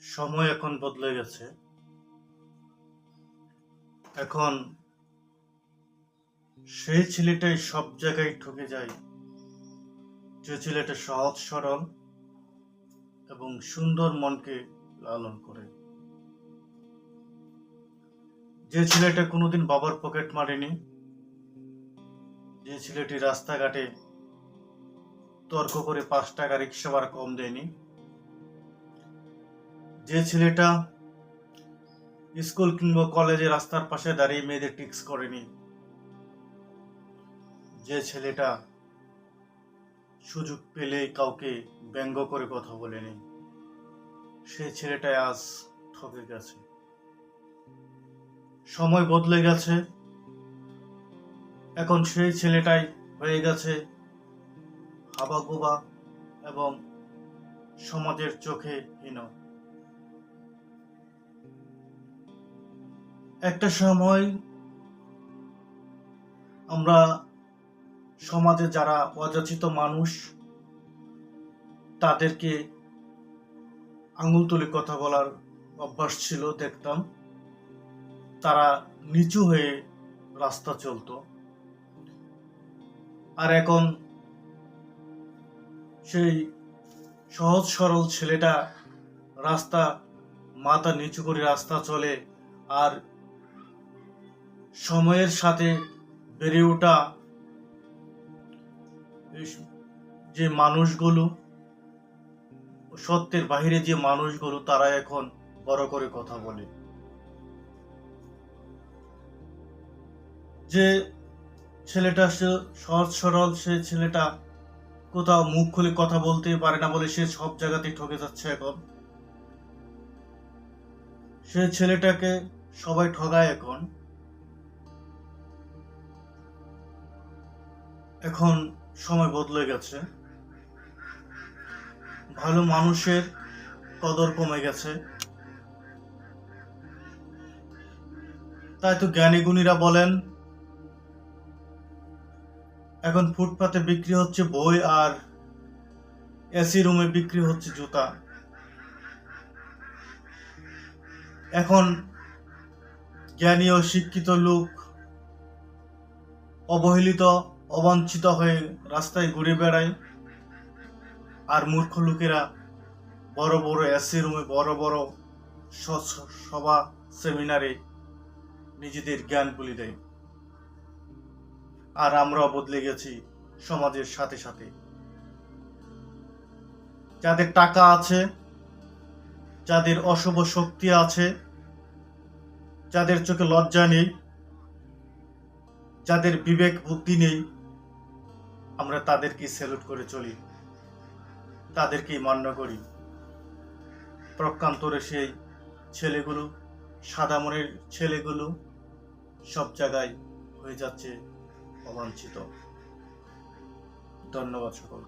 সময় এখন বদলে গেছে। এখন সেই ছেলেটাই সব জায়গায় ঠকে যায়। যে ছেলেটা সহজ সরল এবং সুন্দর মনকে লালন করে। যে ছেলেটা কোনোদিন বাবার পকেট মারেনি। যে ছেলেটি রাস্তাঘাটে তর্ক করে পাঁচ টাকা রিক্সা ভাড়া কম দেয়নি। যে ছেলেটা স্কুল কিংবা কলেজে রাস্তার পাশে দাঁড়িয়ে মেয়েদের টিক্স করেনি, যে ছেলেটা সুযোগ পেলেই কাউকে ব্যঙ্গ করে কথা বলেনি, সে ছেলেটাই আজ ঠকে গেছে। সময় বদলে গেছে, এখন সেই ছেলেটাই হয়ে গেছে হাবাগোবা এবং সমাজের চোখে হীন। একটা সময় আমরা সমাজে যারা অযাচিত মানুষ, তাদেরকে আঙুল তুলে কথা বলার অভ্যাস ছিল দেখতাম। তারা নিচু হয়ে রাস্তা চলতো। আর এখন সেই সহজ সরল ছেলেটা রাস্তা, মাথা নিচু করে রাস্তা চলে আর সময়ের সাথে বেড়ে ওঠা যে মানুষগুলো, সত্যের বাহিরে যে মানুষগুলো, তারা এখন বড় করে কথা বলে। যে ছেলেটা সে সহজ সরল, সে ছেলেটা কোথাও মুখ খুলে কথা বলতে পারে না বলে সে সব জায়গাতেই ঠকে যাচ্ছে এখন। সে ছেলেটাকে সবাই ঠগায় এখন। এখন সময় বদলে গেছে। ভালো মানুষের কদর কমে গেছে। তাই তো জ্ঞানী গুণীরা বলেন, এখন ফুটপাতে বিক্রি হচ্ছে বই আর এসি রুমে বিক্রি হচ্ছে জুতা। এখন জ্ঞানী ও শিক্ষিত লোক অবহেলিত অবাঞ্ছিত হয়ে রাস্তায় ঘুরে বেড়ায়। আর মূর্খ লোকেরা বড় বড় এসি রুমে বড় বড় সভা সেমিনারে নিজেদের জ্ঞান বলি দেয়। আর আমরা বদলে গেছি সমাজের সাথে সাথে। যাদের টাকা আছে, যাদের অশুভ শক্তি আছে, যাদের চোখে লজ্জা নেই, যাদের বিবেক বুদ্ধি নেই আমরা তাদেরকেই স্যালুট করে চলি তাদেরকেই মান্য করি। প্রকান্তরে সেই ছেলেগুলো সাদা মনের ছেলেগুলো সব জায়গায় হয়ে যাচ্ছে অবাঞ্ছিত। ধন্যবাদ সকল